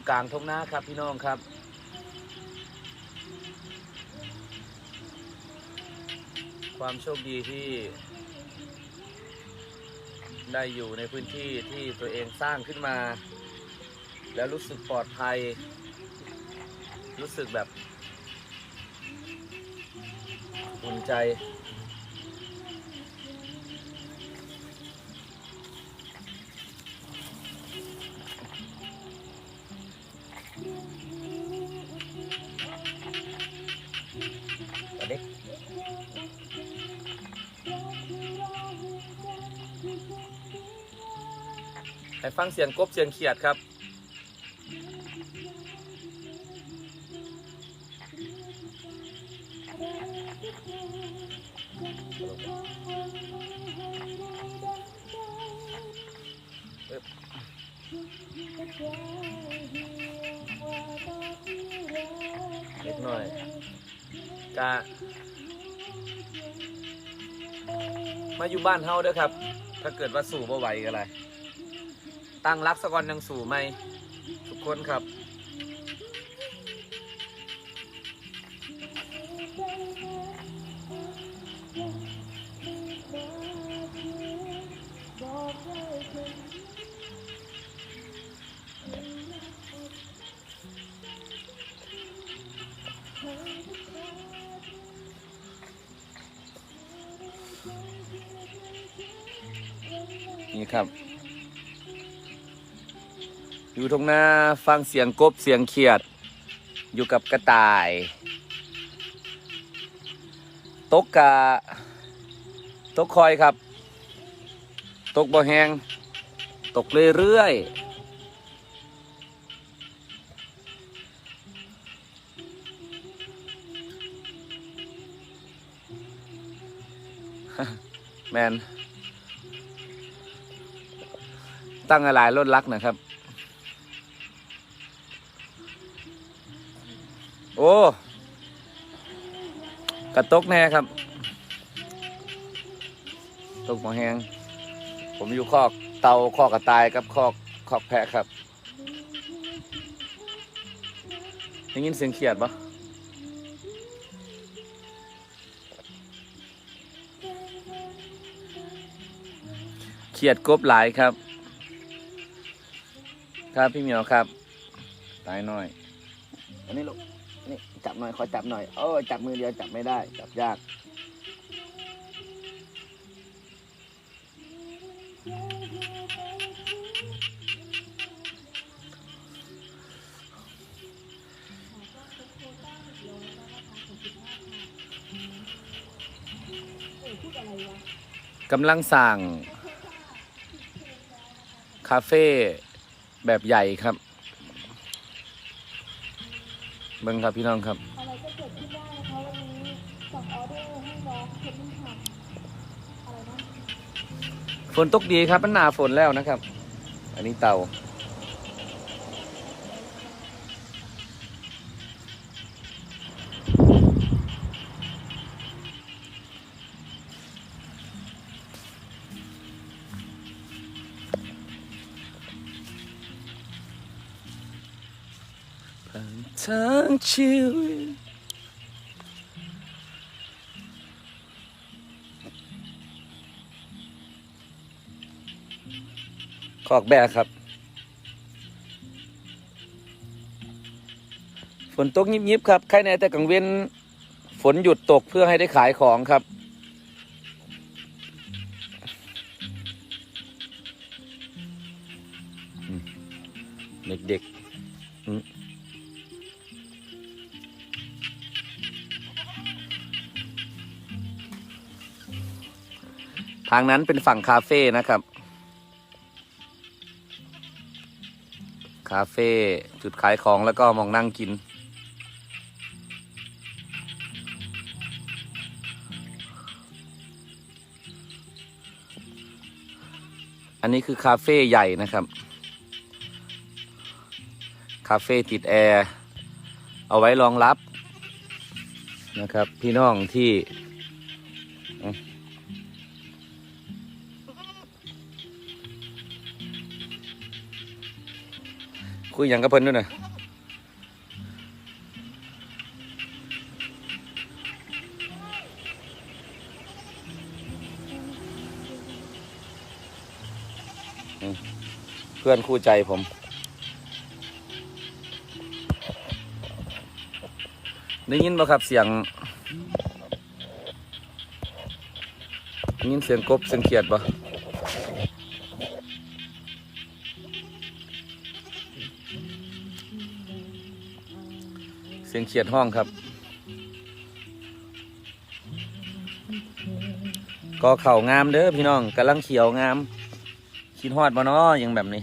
อยู่กลางทงนาครับพี่น้องครับ ความโชคดีที่ ได้อยู่ในพื้นที่ที่ตัวเองสร้างขึ้นมา แล้วรู้สึกปลอดภัย รู้สึกแบบอุ่นใจ เด็ก ไปฟังเสียงกบเสียงเขียดครับเล็กหน้อยกะ มาอยู่บ้านเฮาเด้อครับ ถ้าเกิดว่าสู่บ่ไหวก็ไรตั้งรักสะกอนยังสู่ไหมทุกคนครับ นี่ครับ อยู่ตรงหน้าฟังเสียงกบเสียงเขียด อยู่กับกระต่าย ตกกะตกคอยครับ ตกบ่แหงตกเรื่อยๆแมน ตั้งอะไรรถลักนะครับ โอ้ กระตกแน่ครับ ตกหมอแหงผมอยู่คอกเตาคอกกระต่ายกับคอกคอกแพะครับได้ยินเสียงเขียดปะเขียดกบหลายครับ ครับพี่เหมียวครับ ตายหน่อย อันนี้ลูก นี่จับหน่อย ขอจับหน่อย โอ้ยจับมือเดียวจับไม่ได้ จับยาก กำลังสั่ง คาเฟ่ แบบใหญ่ครับเบิ้งครับพี่น้องครับ อะไรก็เกิดขึ้นได้นะคะวันนี้สั่งออเดอร์ให้น้องเพชรนิ่งทำอะไรนะ ฝนตกดีครับมันหนาฝนแล้วนะครับ อันนี้เตา ทางชีวิตคอกแบกครับ ฝนตกยิบๆครับใครในแต่กังเว้น ฝนหยุดตกเพื่อให้ได้ขายของครับเด็กๆ ทางนั้นเป็นฝั่งคาเฟ่นะครับ คาเฟ่จุดขายของแล้วก็มองนั่งกิน อันนี้คือคาเฟ่ใหญ่นะครับ คาเฟ่ติดแอร์เอาไว้รองรับนะครับ พี่น้องที่ คุยหยังกับเพิ่นด้วยนะเพื่อนคู่ใจผม ได้ยินบ่ครับเสียงได้ยินเสียงกบเสียงเขียดบ่ เสียงเขียดห้องครับ ก็เข่างามเด้อพี่น้องกำลังเขียวงามคิดฮอดบ่เนาะอย่างแบบนี้